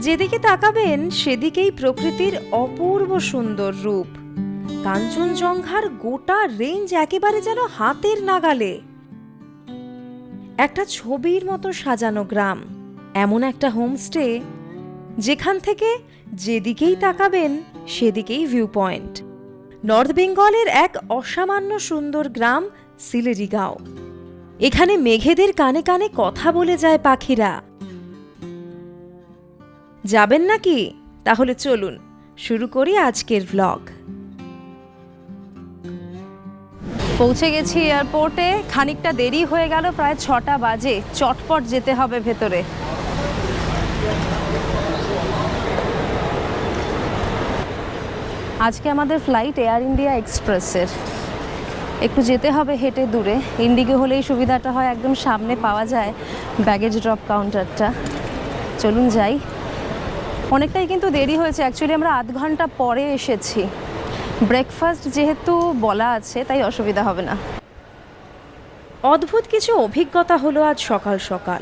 যেদিকে তাকাবেন, সেদিকেই প্রকৃতির অপূর্ব সুন্দর রূপ। কাঞ্চনজঙ্ঘার গোটা রেঞ্জ একেবারে যেন হাতের নাগালে। একটা ছবির মতো সাজানো গ্রাম, এমন একটা হোমস্টে যেখান থেকে যেদিকেই তাকাবেন, সেদিকেই ভিউ পয়েন্ট নর্থ বেঙ্গলের এক অসামান্য সুন্দর গ্রাম, সিলেরিগাঁও। এখানে মেঘেদের কানে কানে কথা বলে যায় পাখিরা। যাবেন নাকি? তাহলে চলুন, শুরু করি আজকের ভ্লগ পৌঁছে গেছি এয়ারপোর্টে, খানিকটা দেরি হয়ে গেল, প্রায় ছটা বাজে। চটপট যেতে হবে ভেতরে। আজকে আমাদের ফ্লাইট এয়ার ইন্ডিয়া এক্সপ্রেসের একটু যেতে হবে হেঁটে দূরে। ইন্ডিগো হলেই সুবিধাটা হয়, একদম সামনে পাওয়া যায় ব্যাগেজ ড্রপ কাউন্টারটা চলুন যাই। অনেকটাই কিন্তু দেরি হয়েছে। অ্যাকচুয়ালি আমরা আধ ঘণ্টা পরে এসেছি। ব্রেকফাস্ট যেহেতু বলা আছে, তাই অসুবিধা হবে না। অদ্ভুত কিছু অভিজ্ঞতা হলো আজ সকাল সকাল।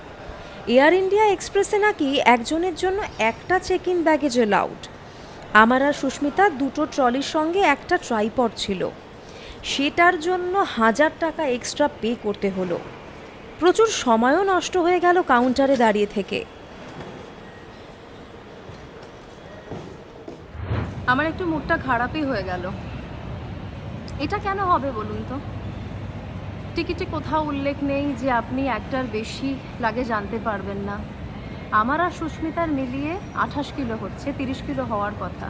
এয়ার ইন্ডিয়া এক্সপ্রেসে নাকি একজনের জন্য একটা চেক ইন ব্যাগেজ অ্যালাউড আমার আর সুস্মিতা দুটো ট্রলির সঙ্গে একটা ট্রাইপড ছিল। সেটার জন্য হাজার টাকা এক্সট্রা পে করতে হলো। প্রচুর সময়ও নষ্ট হয়ে গেল কাউন্টারে দাঁড়িয়ে থেকে। আমার একটু মুডটা খারাপই হয়ে গেল। এটা কেন হবে বলুন তো? টিকিটে কোথাও উল্লেখ নেই যে আপনি একটার বেশি লাগে জানতে পারবেন না। আমার আর সুস্মিতার মিলিয়ে আঠাশ কিলো হচ্ছে, তিরিশ কিলো হওয়ার কথা।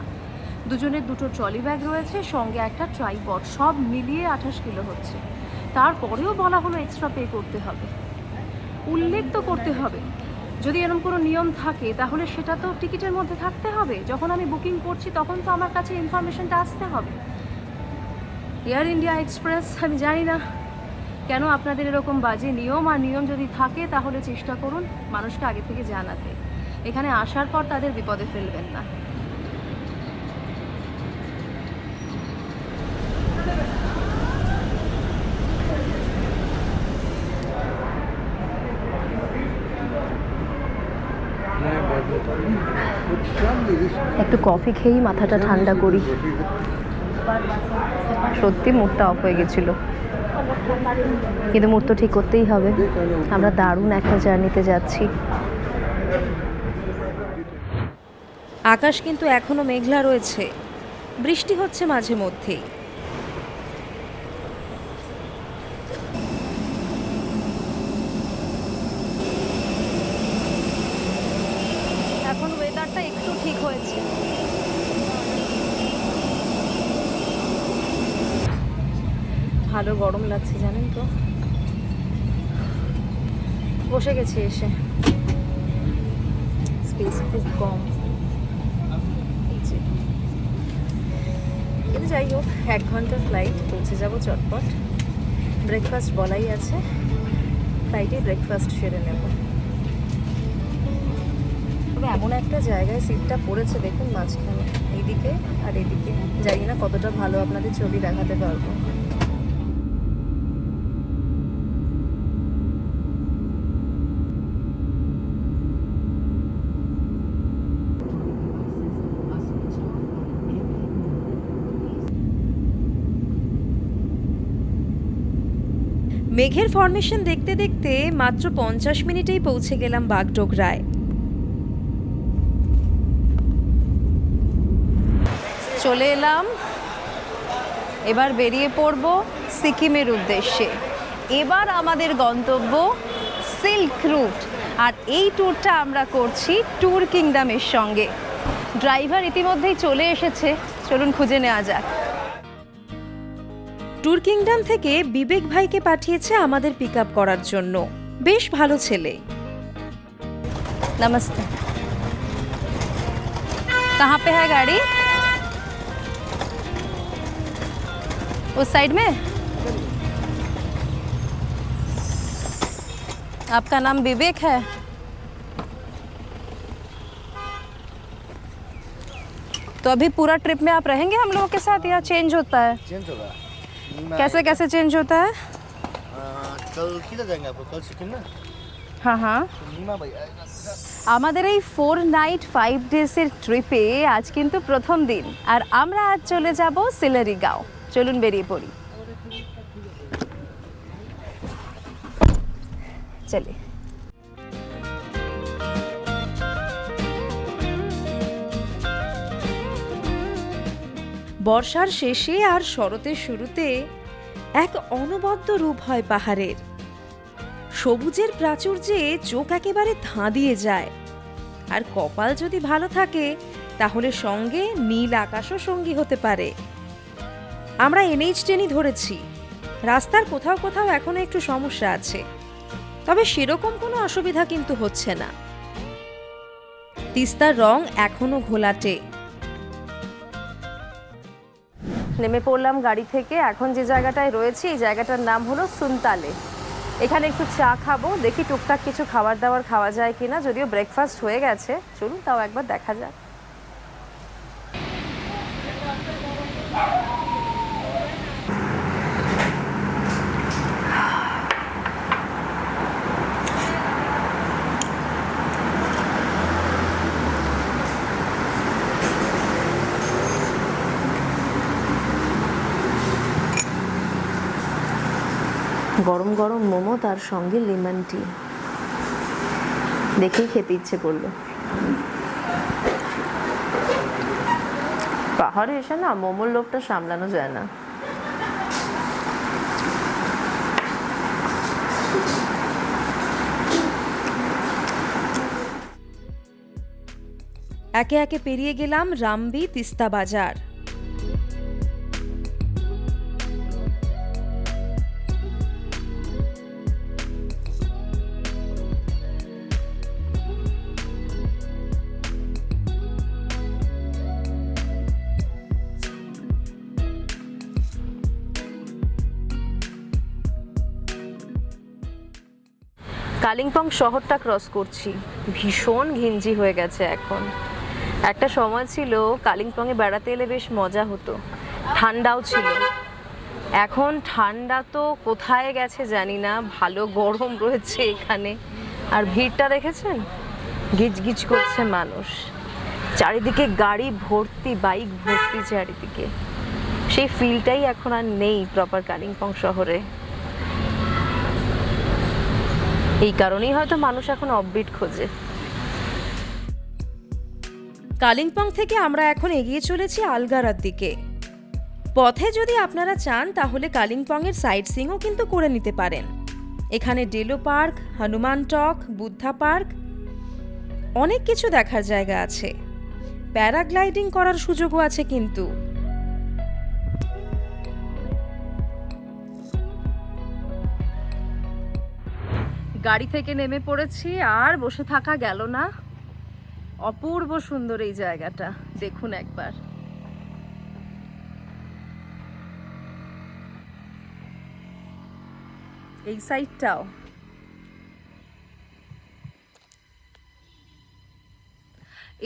দুজনের দুটো ট্রলি ব্যাগ রয়েছে, সঙ্গে একটা ট্রাইপড, সব মিলিয়ে আঠাশ কিলো হচ্ছে। তারপরেও বলা হলো এক্সট্রা পে করতে হবে। উল্লেখ তো করতে হবে। যদি এরকম কোনো নিয়ম থাকে, তাহলে সেটা তো টিকিটের মধ্যে থাকতে হবে। যখন আমি বুকিং করছি, তখন তো আমার কাছে ইনফরমেশনটা আসতে হবে। এয়ার ইন্ডিয়া এক্সপ্রেস, আমি জানি না কেন আপনাদের এরকম বাজে নিয়ম। আর নিয়ম যদি থাকে, তাহলে চেষ্টা করুন মানুষকে আগে থেকে জানাতে। এখানে আসার পর তাদের বিপদে ফেলবেন না। একটু কফি খেয়েই মাথাটা ঠান্ডা করি। সত্যি মুডটা অফ হয়ে গেছিল। কিন্তু মুড তো ঠিক করতেই হবে। আমরা দারুণ একটা জার্নিতে যাচ্ছি। আকাশ কিন্তু এখনও মেঘলা রয়েছে। বৃষ্টি হচ্ছে মাঝে মধ্যেই এখন ওয়েদারটা একটু ঠিক হয়েছে ভালো গরম লাগছে, জানেন তো। বসে গেছি এসে। স্পেস খুব কম। কিন্তু যাই হোক, এক ঘণ্টার ফ্লাইট পৌঁছে যাব চটপট। ব্রেকফাস্ট বলাই আছে। ফ্লাইটে ব্রেকফাস্ট সেরে নেব। তবে এমন একটা জায়গায় সিটটা পড়েছে, দেখুন মাঝখানে। এইদিকে আর এদিকে। জানি না কতটা ভালো আপনাদের ছবি দেখাতে পারব। মেঘের ফরমেশন দেখতে দেখতে মাত্র পঞ্চাশ মিনিটেই পৌঁছে গেলাম বাগডোগরায় চলে এলাম। এবার বেরিয়ে পড়ব সিকিমের উদ্দেশ্যে। এবার আমাদের গন্তব্য সিল্ক রুট। আর এই ট্যুরটা আমরা করছি ট্যুর কিংডমের সঙ্গে। ড্রাইভার ইতিমধ্যেই চলে এসেছে। চলুন খুঁজে নেওয়া যাক। ট্যুর কিংডম থেকে বিবেক ভাইকে পাঠিয়েছে আমাদের পিক আপ করার জন্য বেশ ভালো ছেলে नमस्ते कहाँ पे है गाड़ी उस साइड में आपका नाम विवेक है तो अभी पूरा ट्रिप में आप रहेंगे हम लोगों के साथ या चेंज होता है चेंज होगा मैं कैसे कैसे चेंज होता है आ, कल किधर जाएंगे आपको कल सिक्किम ना হ্যাঁ হ্যাঁ नीमा भैया আমাদের এই ফোর নাইট ফাইভ ডেজের ট্রিপে আজ কিন্তু প্রথম দিন আর আমরা আজ চলে যাব সিলারি গাঁও চলুন বেরিয়ে পড়ি চলে বর্ষার শেষে আর শরতের শুরুতে এক অনবদ্য রূপ হয় পাহাড়ের। সবুজের প্রাচুর্যে চোখ একেবারে ধাঁধিয়ে যায়। আর কপাল যদি ভালো থাকে, তাহলে সঙ্গে নীল আকাশও সঙ্গী হতে পারে। আমরা এনএইচ টেনই ধরেছি। রাস্তার কোথাও কোথাও এখনও একটু সমস্যা আছে। তবে সেরকম কোনো অসুবিধা কিন্তু হচ্ছে না। তিস্তার রং এখনও ঘোলাটে। নেমে পড়লাম গাড়ি থেকে। এখন যে জায়গাটায় রয়েছি, এই জায়গাটার নাম হলো সুনতালে। এখানে একটু চা খাব, দেখি টুকটাক কিছু খাবার দাবার খাওয়া যায় কিনা, যদিও ব্রেকফাস্ট হয়ে গেছে। চলুন তাও একবার দেখা যাক। গরম গরম মোমো, তার সঙ্গে লেমন টি। দেখেই খেতে ইচ্ছে করল। পাহাড়ে এসে না মোমোর লোভটা সামলানো যায় না। একে একে পেরিয়ে গেলাম রামবি তিস্তা বাজার। কালিম্পং শহরটা ক্রস করছি। ভীষণ ঘিঞ্জি হয়ে গেছে এখন। একটা সময় ছিল কালিম্পংয়ে বেড়াতে এলে বেশ মজা হতো। ঠান্ডাও ছিল। এখন ঠান্ডা তো কোথায় গেছে জানি না, ভালো গরম রয়েছে এখানে। আর ভিড়টা দেখেছেন? গিজগিজ করছে মানুষ। চারিদিকে গাড়ি ভর্তি, বাইক ভর্তি চারিদিকে। সেই ফিলটাই এখন আর নেই প্রপার কালিম্পং শহরে। এই কারণেই হয়তো মানুষ এখন অফবিট খোঁজে। কালিম্পং থেকে আমরা এখন এগিয়ে চলেছি আলগারার দিকে। পথে যদি আপনারা চান, তাহলে কালিম্পংয়ের সাইট সিংও কিন্তু করে নিতে পারেন। এখানে ডেলো পার্ক হনুমান টক বুদ্ধা পার্ক অনেক কিছু দেখার জায়গা আছে। প্যারাগ্লাইডিং করার সুযোগও আছে কিন্তু। গাড়ি থেকে নেমে পড়েছি, আর বসে থাকা গেল না। অপূর্ব সুন্দর এই জায়গাটা, দেখুন একবার। এই সাইডটাও।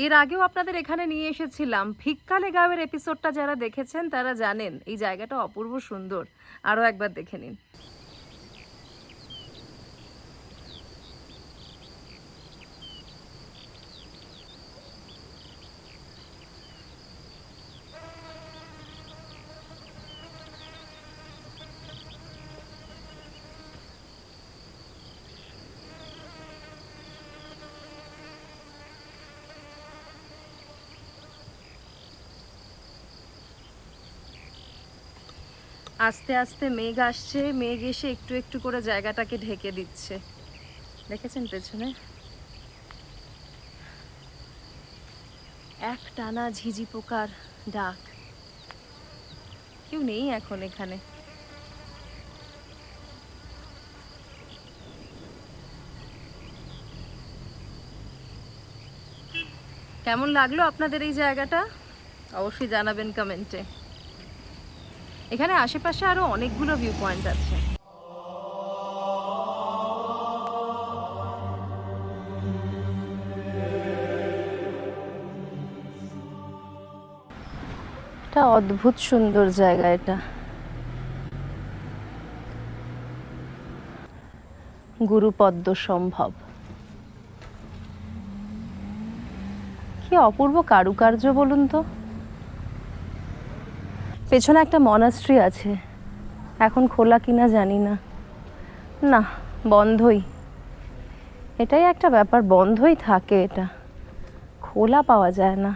এর আগেও আপনাদের এখানে নিয়ে এসেছিলাম। ভিক্কালে গাঁয়ের এপিসোডটা যারা দেখেছেন, তারা জানেন, এই জায়গাটা অপূর্ব সুন্দর। আরও একবার দেখে নিন। আস্তে আস্তে মেঘ আসছে, মেঘ এসে একটু একটু করে জায়গাটাকে ঢেকে দিচ্ছে। দেখেছেন পেছনে? এক টানা ঝিঝি পোকার ডাক। কেউ নেই এখন এখানে। কেমন লাগল আপনাদের এই জায়গাটা? অবশ্যই জানাবেন কমেন্টে। এখানে আশেপাশে আরও অনেকগুলো ভিউ পয়েন্ট আছে। এটা অদ্ভুত সুন্দর জায়গা এটা। গুরুপদ্ম সম্ভব। কি অপূর্ব কারুকার্য বলুন তো। পেছনে একটা মনাস্ট্রি আছে। এখন খোলা কিনা জানি না। না, বন্ধই। এটাই একটা ব্যাপার, বন্ধই থাকে এটা। খোলা পাওয়া যায় না।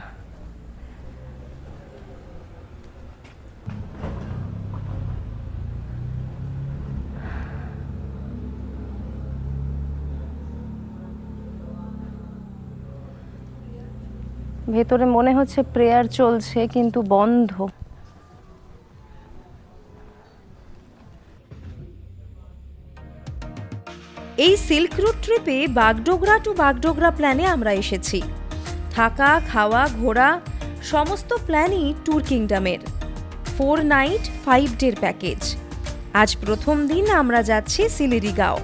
ভেতরে মনে হচ্ছে প্রেয়ার চলছে, কিন্তু বন্ধ। এই সিল্ক রুট ট্রিপে বাগডোগরা টু বাগডোগরা প্ল্যানে আমরা এসেছি। থাকা, খাওয়া, ঘোরা, সমস্ত প্ল্যানই ট্যুর কিংডমের। ফোর নাইট, ফাইভ ডের প্যাকেজ। আজ প্রথম দিন আমরা যাচ্ছি সিলেরিগাঁও।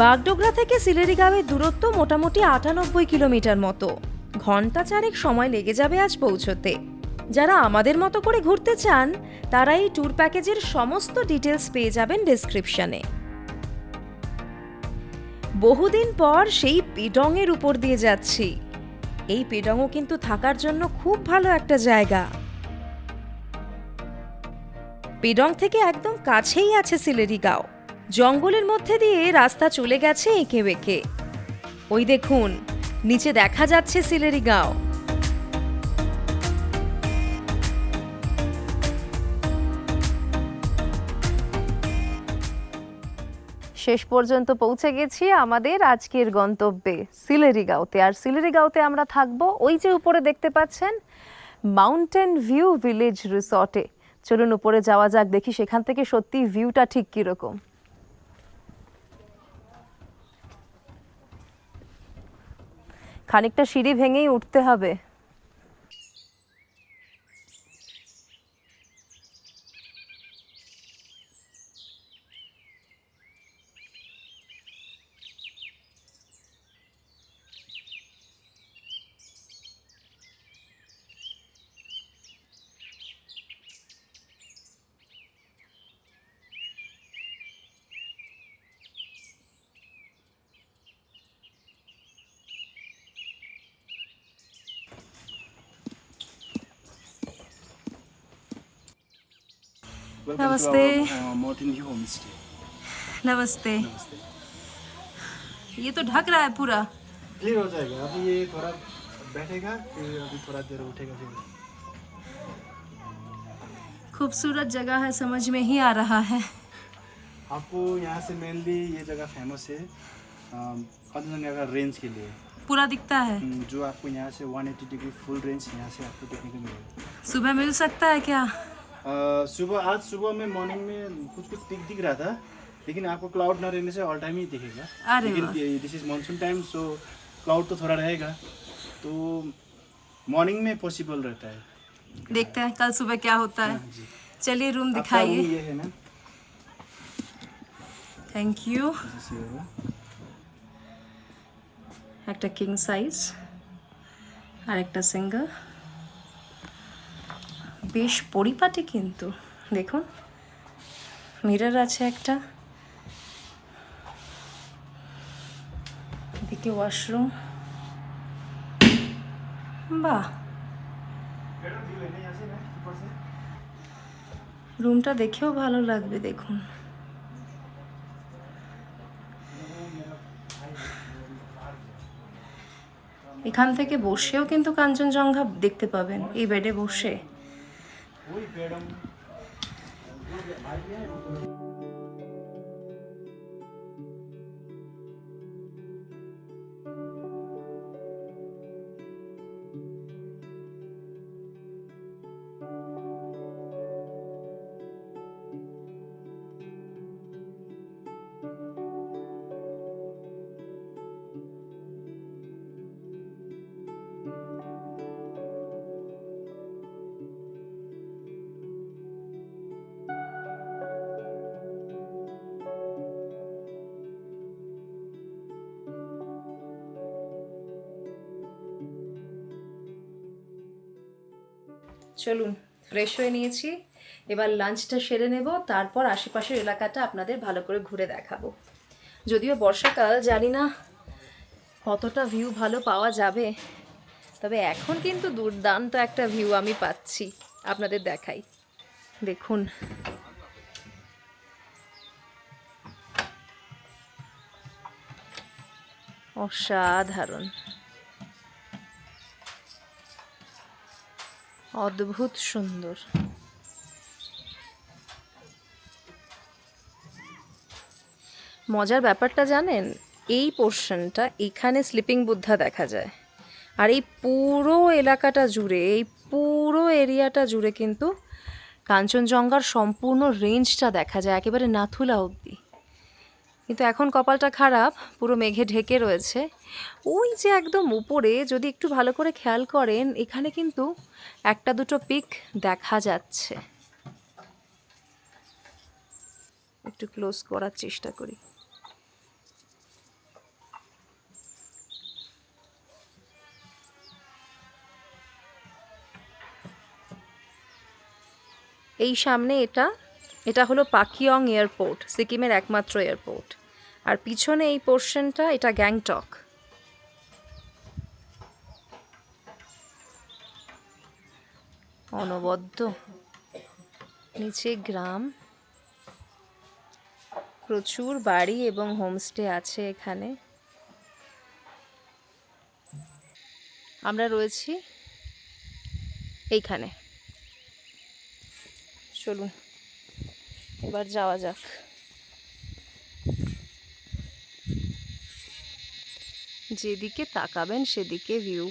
বাগডোগরা থেকে সিলেরিগাঁওয়ের দূরত্ব মোটামুটি আটানব্বই কিলোমিটার মতো। ঘণ্টা চারেক সময় লেগে যাবে আজ পৌঁছতে। যারা আমাদের মতো করে ঘুরতে চান, তারা এই ট্যুর প্যাকেজের সমস্ত ডিটেলস পেয়ে যাবেন ডেসক্রিপশনে। বহুদিন পর সেই পেডংয়ের উপর দিয়ে যাচ্ছি। এই পেডংও কিন্তু থাকার জন্য খুব ভালো একটা জায়গা। পেডং থেকে একদম কাছেই আছে সিলেরি গাঁও। জঙ্গলের মধ্যে দিয়ে রাস্তা চলে গেছে এঁকে বেঁকে। ওই দেখুন, নিচে দেখা যাচ্ছে সিলেরিগাঁও শেষ পর্যন্ত পৌঁছে গেছি আমাদের আজকের গন্তব্যে সিলেরিগাঁওতে। আর সিলেরিগাঁওতে আমরা থাকব ওই যে উপরে দেখতে পাচ্ছেন মাউন্টেন ভিউ ভিলেজ রিসর্টে চলুন উপরে যাওয়া যাক, দেখি সেখান থেকে সত্যি ভিউটা ঠিক কীরকম। খানিকটা সিঁড়ি ভেঙেই উঠতে হবে। Homestay. नमस्ते। ये तो ढक रहा है पूरा। क्लियर हो जाएगा। अभी ये थोड़ा बैठेगा फिर अभी थोड़ा देर उठेगा फिर। खूबसूरत जगह है समझ में ही आ रहा है। आपको यहाँ से मेनली ये जगह फ़ेमस है अम, कंचनजंगा का रेंज के लिए। पूरा दिखता है। हम्म, जो आपको यहाँ से 180 डिग्री फुल रेंज यहाँ से आपको देखने को मिलेगा। सुबह मिल सकता है क्या? सुबह आज सुबह में मॉर्निंग में कुछ कुछ पिक दिख रहा था लेकिन आपको क्लाउड ना रहने से ऑल टाइम ही दिखेगा अरे लेकिन वाह। This is monsoon time so cloud तो थोड़ा रहेगा तो मॉर्निंग में पॉसिबल रहता है देखते हैं कल सुबह क्या होता है हाँ जी चलिए रूम आपका दिखाइए रूम ये है ना থ্যাংক ইউ जैसे होगा একটা কিং সাইজ আর একটা সিঙ্গেল বেশ পরিপাটি কিন্তু। দেখুন মিরর আছে একটা। এদিকে ওয়াশরুম বাহ! রুমটা দেখেও ভালো লাগবে, দেখুন। এখান থেকে বসেও কিন্তু কাঞ্চনজঙ্ঘা দেখতে পাবেন, এই বেডে বসে। कोई हम চলুন ফ্রেশ হয়ে নিয়েছি। এবার লাঞ্চটা সেরে নেব, তারপর আশেপাশের এলাকাটা আপনাদের ভালো করে ঘুরে দেখাবো। যদিও বর্ষাকাল, জানি না কতটা ভিউ ভালো পাওয়া যাবে, তবে এখন কিন্তু দুর্দান্ত একটা ভিউ আমি পাচ্ছি, আপনাদের দেখাই। দেখুন। অসাধারণ। অদ্ভুত সুন্দর। মজার ব্যাপারটা জানেন, এই পোর্শনটা এখানে স্লিপিং বুদ্ধা দেখা যায়। আর এই পুরো এলাকাটা জুড়ে, এই পুরো এরিয়াটা জুড়ে কিন্তু কাঞ্চনজঙ্ঘার সম্পূর্ণ রেঞ্জটা দেখা যায়, একেবারে নাথুলা অবধি। কিন্তু এখন কপালটা খারাপ, পুরো মেঘে ঢেকে রয়েছে। ওই যে একদম উপরে, যদি একটু ভালো করে খেয়াল করেন, এখানে কিন্তু একটা দুটো পিক দেখা যাচ্ছে। একটু ক্লোজ করার চেষ্টা করি। এই সামনে এটা এটা হলো পাকিয়ং এয়ারপোর্ট, সিকিমের একমাত্র এয়ারপোর্ট। আর পিছনে এই পোর্শনটা, এটা গ্যাংটক। অনবদ্য। নিচে গ্রাম। প্রচুর বাড়ি এবং হোমস্টে আছে এখানে। আমরা রয়েছি এইখানে। চলুন। এবার যাওয়া যাক। যেদিকে তাকাবেন সেদিকে ভিউ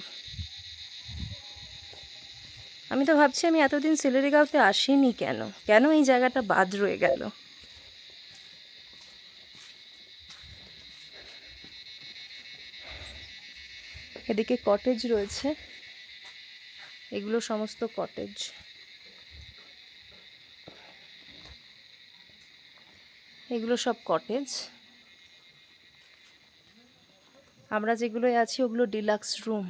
আমি তো ভাবছি আমি এতদিন সিলেরিগাঁওতে আসিনি কেন? কেন এই জায়গাটা বাদ রয়ে গেল? এদিকে কটেজ রয়েছে। এগুলো সমস্ত কটেজ এগুলো সব কটেজ আমরা যেগুলোয় আছি ওগুলো ডিলাক্স রুম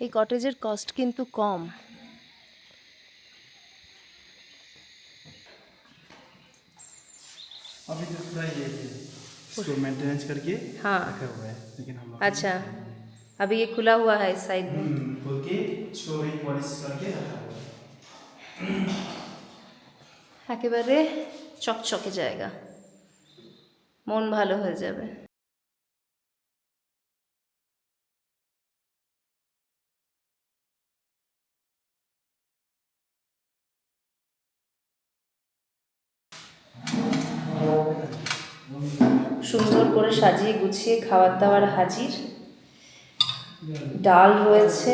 এই কটেজের কস্ট কিন্তু কম अभी तो पूरा ये है इसको मेंटेनेंस करके हाँ रखा हुआ है लेकिन हम लोग अच्छा अभी ये खुला हुआ है इस साइड में हम्म, खोल के इसको एक पॉलिश करके रखा हुआ है একেবারে চকচকে জায়গা। মন ভালো হয়ে যাবে। সুন্দর করে সাজিয়ে গুছিয়ে খাবার দাবার হাজির। ডাল রয়েছে,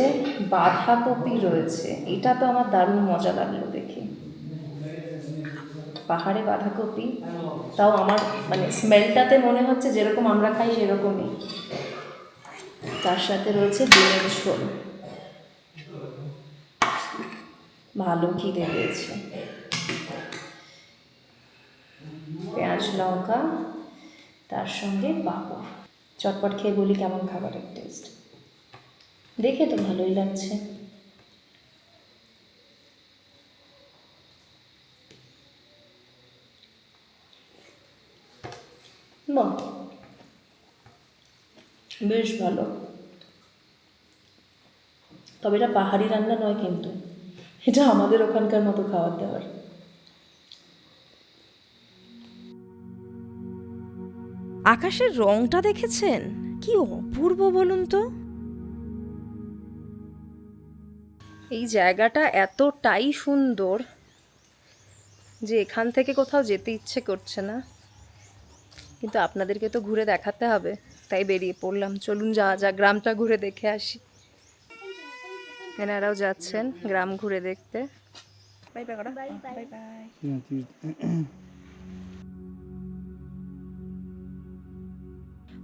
বাঁধাকপি রয়েছে। এটা তো আমার দারুণ মজা লাগল দেখে। পাহাড়ে বাঁধাকপি তাও আমার মানে স্মেলটাতে মনে হচ্ছে যেরকম আমরা খাই সেরকমই। তার সাথে রয়েছে ডিমের ঝোল। ভালো খিদে পেয়েছে। পেঁয়াজ, লঙ্কা, তার সঙ্গে পাঁপড়। চটপট খেয়ে বলি কেমন খাবারের টেস্ট দেখে তো ভালোই লাগছে। বাহ বেশ ভালো। তবে এটা পাহাড়ি রান্না নয় কিন্তু। এটা আমাদের ওখানকার মতো খাবার দাবার। আকাশের রংটা দেখেছেন? কি অপূর্ব বলুন তো। এই জায়গাটা এতটাই সুন্দর যে এখান থেকে কোথাও যেতে ইচ্ছে করছে না। কিন্তু আপনাদেরকে তো ঘুরে দেখাতে হবে। তাই বেরিয়ে পড়লাম। চলুন যা যা গ্রামটা ঘুরে দেখে আসি। এনারাও যাচ্ছেন গ্রাম ঘুরে দেখতে।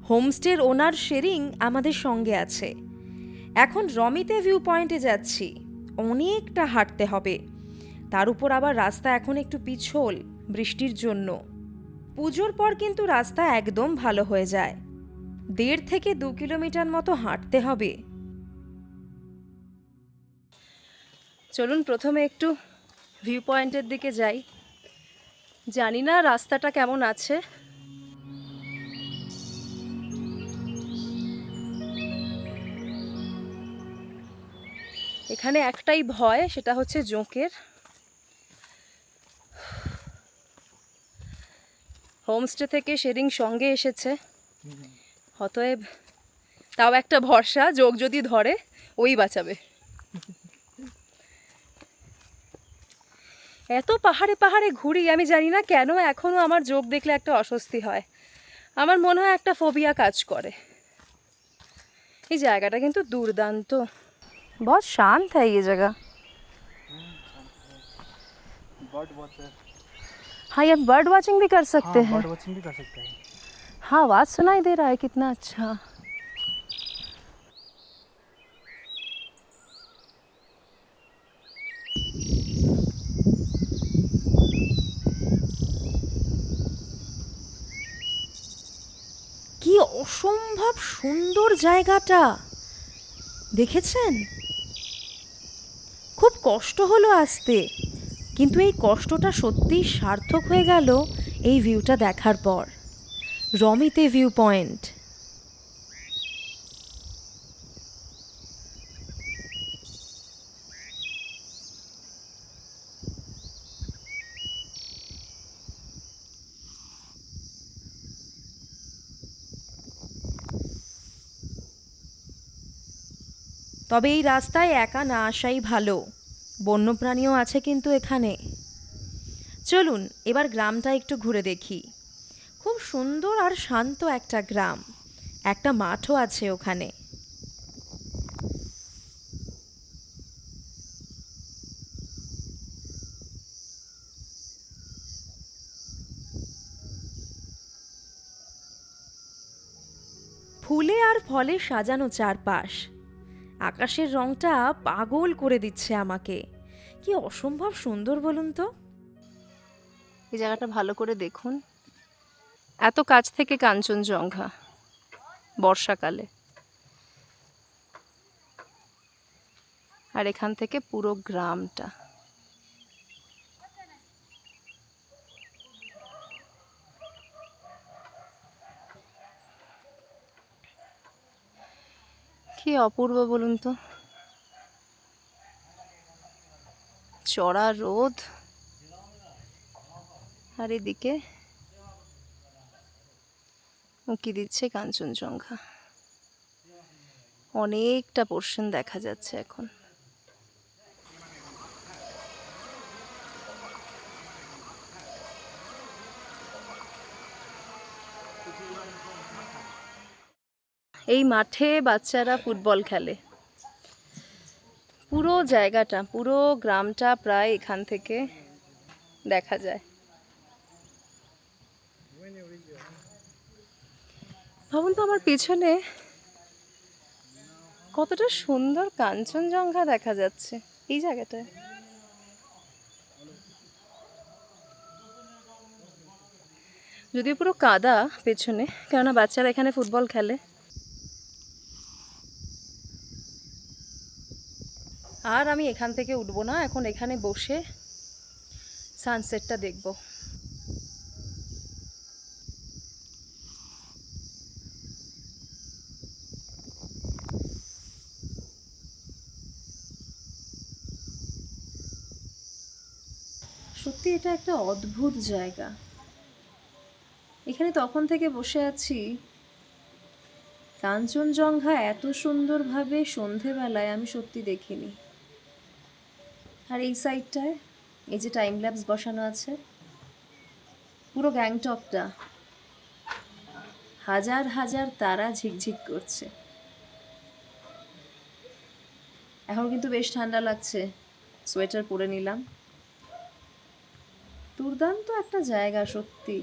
হোমস্টের ওনার শেরিং আমাদের সঙ্গে আছে। এখন রমিতে ভিউ পয়েন্টে যাচ্ছি। অনেকটা হাঁটতে হবে। তার উপর আবার রাস্তা এখন একটু পিছল বৃষ্টির জন্য। পুজোর পর কিন্তু রাস্তা একদম ভালো হয়ে যায়। দেড় থেকে দু কিলোমিটার মতো হাঁটতে হবে। চলুন প্রথমে একটু ভিউ পয়েন্টের দিকে যাই। জানি না রাস্তাটা কেমন আছে। এখানে একটাই ভয়, সেটা হচ্ছে জোঁকের। হোমস্টে থেকে শেরিং সঙ্গে এসেছে অতএব তাও একটা ভরসা যোগ যদি ধরে ওই বাঁচাবে এত পাহাড়ে পাহাড়ে ঘুরি আমি জানি না কেন এখনও আমার যোগ দেখলে একটা অস্বস্তি হয় আমার মনে হয় একটা ফোবিয়া কাজ করে এই জায়গাটা কিন্তু দুর্দান্ত बहुत शांत है ये जगह बर्ड वॉचर हाँ ये बर्ड वॉचिंग भी कर सकते हाँ हैं बर्ड वॉचिंग भी कर सकते हैं हाँ आवाज़ सुनाई दे रहा है कितना अच्छा কি অসম্ভব সুন্দর জায়গাটা দেখেছেন খুব কষ্ট হলো আসতে কিন্তু এই কষ্টটা সত্যিই সার্থক হয়ে গেল এই ভিউটা দেখার পর। রমিতে ভিউ পয়েন্ট তবে এই রাস্তায় একা না আসাই ভালো। বন্যপ্রাণীও আছে কিন্তু এখানে। চলুন, এবার গ্রামটা একটু ঘুরে দেখি। খুব সুন্দর আর শান্ত একটা গ্রাম। একটা মাঠও আছে ওখানে। ফুলে আর ফলে সাজানো চারপাশ। আকাশের রংটা পাগল করে দিচ্ছে আমাকে। কি অসম্ভব সুন্দর বলুন তো। এই জায়গাটা ভালো করে দেখুন। এত কাছ থেকে কাঞ্চনজঙ্ঘা, বর্ষাকালে। আর এখান থেকে পুরো গ্রামটা। কি অপূর্ব বলুন তো? চড়া রোদ। আর এদিকে উঁকি দিচ্ছে কাঞ্চনজঙ্ঘা। অনেকটা পোর্শন দেখা যাচ্ছে এখন। এই মাঠে বাচ্চারা ফুটবল খেলে। পুরো জায়গাটা, পুরো গ্রামটা প্রায় এখান থেকে দেখা যায়। ভাবুন তো আমার পিছনে কতটা সুন্দর কাঞ্চনজঙ্ঘা দেখা যাচ্ছে এই জায়গাটায়। যদিও পুরো কাদা পেছনে, কেননা বাচ্চারা এখানে ফুটবল খেলে। আর আমি এখান থেকে উঠবো না, এখন এখানে বসে সানসেটটা দেখব। সত্যি এটা একটা অদ্ভুত জায়গা। এখানে তখন থেকে বসে আছি। কাঞ্চনজঙ্ঘা এত সুন্দরভাবে সন্ধেবেলায় আমি সত্যি দেখিনি। আর এই সাইডটায় এই যে টাইম ল্যাপস বসানো আছে, পুরো গ্যাংটকটা হাজার হাজার তারা ঝিকঝিক করছে। এখন কিন্তু বেশ ঠান্ডা লাগছে সোয়েটার পরে নিলাম। দুর্দান্ত একটা জায়গা, সত্যি।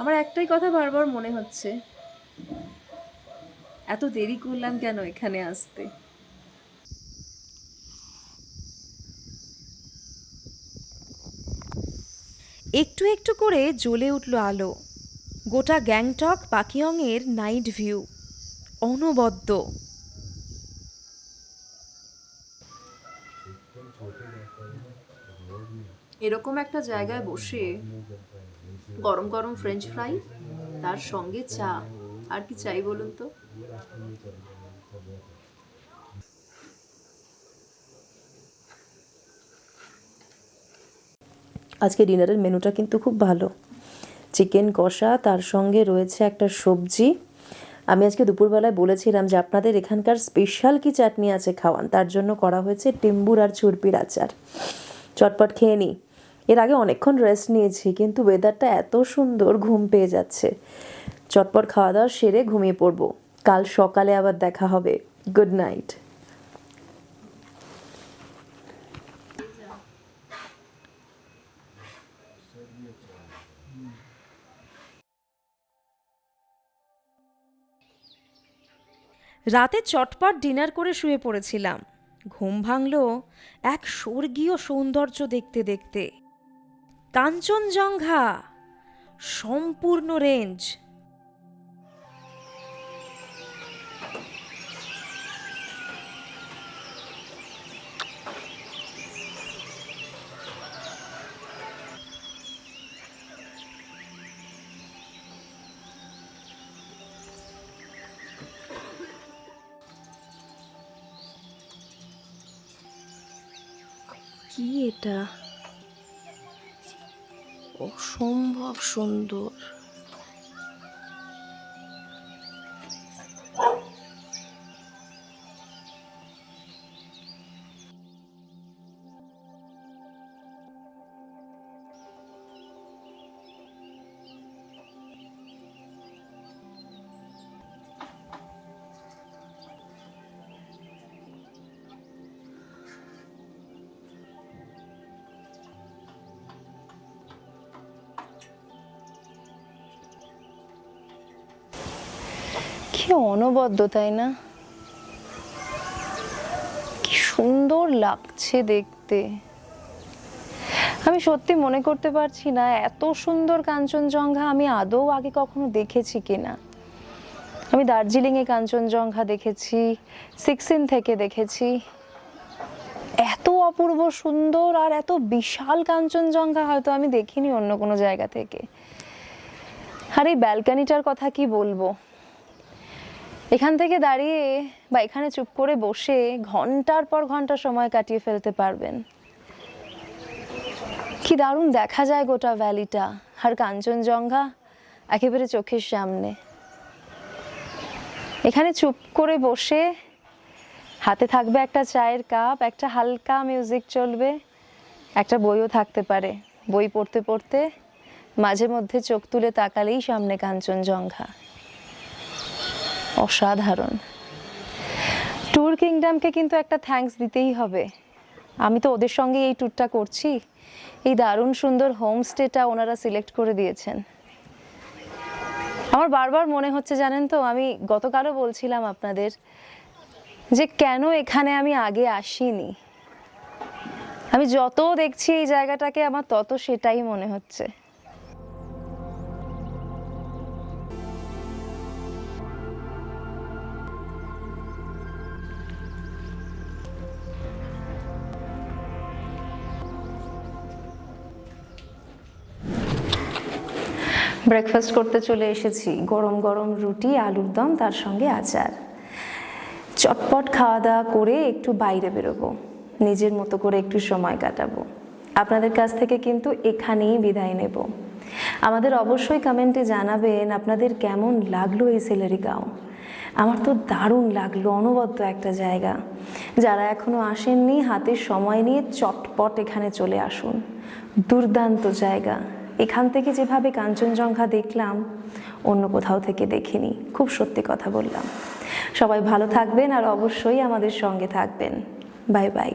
আমার একটাই কথা বারবার মনে হচ্ছে, এত দেরি করলাম কেন এখানে আসতে? একটু একটু করে জ্বলে উঠল আলো। গোটা গ্যাংটক পাকিয়ংয়ের নাইট ভিউ। অনবদ্য। এরকম একটা জায়গায় বসে গরম গরম ফ্রেঞ্চ ফ্রাই তার সঙ্গে চা। আর কি চাই বলুন তো? আজকে ডিনারের মেনুটা কিন্তু খুব ভালো। চিকেন কষা, তার সঙ্গে রয়েছে একটা সবজি। আমি আজকে দুপুরবেলায় বলেছিলাম যে আপনাদের এখানকার স্পেশাল কি চাটনি আছে খাওয়ান? তার জন্য করা হয়েছে টিম্বুর আর চুরপির আচার। চটপট খেয়ে নিই। এর আগে অনেকক্ষণ রেস্ট নিয়েছি, কিন্তু ওয়েদারটা এত সুন্দর ঘুম পেয়ে যাচ্ছে। চটপট খাওয়া দাওয়া সেরে ঘুমিয়ে পড়ব। কাল সকালে আবার দেখা হবে। গুড নাইট রাতে চটপট ডিনার করে শুয়ে পড়েছিলাম। ঘুম ভাঙল এক স্বর্গীয় সৌন্দর্য দেখতে দেখতে। কাঞ্চনজঙ্ঘা, সম্পূর্ণ রেঞ্জ। কি এটা? অসম্ভব সুন্দর। অনবদ্য তাই না? কি সুন্দর লাগছে দেখতে। আমি সত্যি মনে করতে পারছি না এত সুন্দর কাঞ্চনজঙ্ঘা আমি আদৌ আগে কখনো দেখেছি কিনা। আমি দার্জিলিংয়ে কাঞ্চনজঙ্ঘা দেখেছি, সিক্সিন থেকে দেখেছি। এত অপূর্ব সুন্দর আর এত বিশাল কাঞ্চনজঙ্ঘা হয়তো আমি দেখিনি অন্য কোনো জায়গা থেকে। আর এই ব্যালকানিটার কথা কি বলব? এখান থেকে দাঁড়িয়ে বা এখানে চুপ করে বসে ঘণ্টার পর ঘণ্টা সময় কাটিয়ে ফেলতে পারবেন। কি দারুণ দেখা যায় গোটা ভ্যালিটা, আর কাঞ্চনজঙ্ঘা একেবারে চোখের সামনে। এখানে চুপ করে বসে হাতে থাকবে একটা চায়ের কাপ, একটা হালকা মিউজিক চলবে, একটা বইও থাকতে পারে। বই পড়তে পড়তে মাঝে মধ্যে চোখ তুলে তাকালেই সামনে কাঞ্চনজঙ্ঘা। অসাধারণ। ট্যুর কিংডমকে কিন্তু একটা থ্যাঙ্কস দিতেই হবে। আমি তো ওদের সঙ্গে এই ট্যুরটা করছি। এই দারুণ সুন্দর হোমস্টেটা ওনারা সিলেক্ট করে দিয়েছেন। আমার বারবার মনে হচ্ছে জানেন তো, আমি গতকালও বলছিলাম আপনাদের যে কেন এখানে আমি আগে আসিনি? আমি যত দেখছি এই জায়গাটাকে, আমার তত সেটাই মনে হচ্ছে। ব্রেকফাস্ট করতে চলে এসেছি। গরম গরম রুটি, আলুর দম, তার সঙ্গে আচার। চটপট খাওয়া দাওয়া করে একটু বাইরে বেরোবো। নিজের মতো করে একটু সময় কাটাবো। আপনাদের কাছ থেকে কিন্তু এখানেই বিদায় নেব। আমাদের অবশ্যই কমেন্টে জানাবেন, আপনাদের কেমন লাগল এই সেলারি গাঁও আমার তো দারুণ লাগল, অনবদ্য একটা জায়গা। যারা এখনও আসেননি, হাতে সময় নিয়ে চটপট এখানে চলে আসুন। দুর্দান্ত জায়গা। এখান থেকে যেভাবে কাঞ্চনজঙ্ঘা দেখলাম, অন্য কোথাও থেকে দেখিনি। খুব সত্যি কথা বললাম। সবাই ভালো থাকবেন আর অবশ্যই আমাদের সঙ্গে থাকবেন। Bye bye.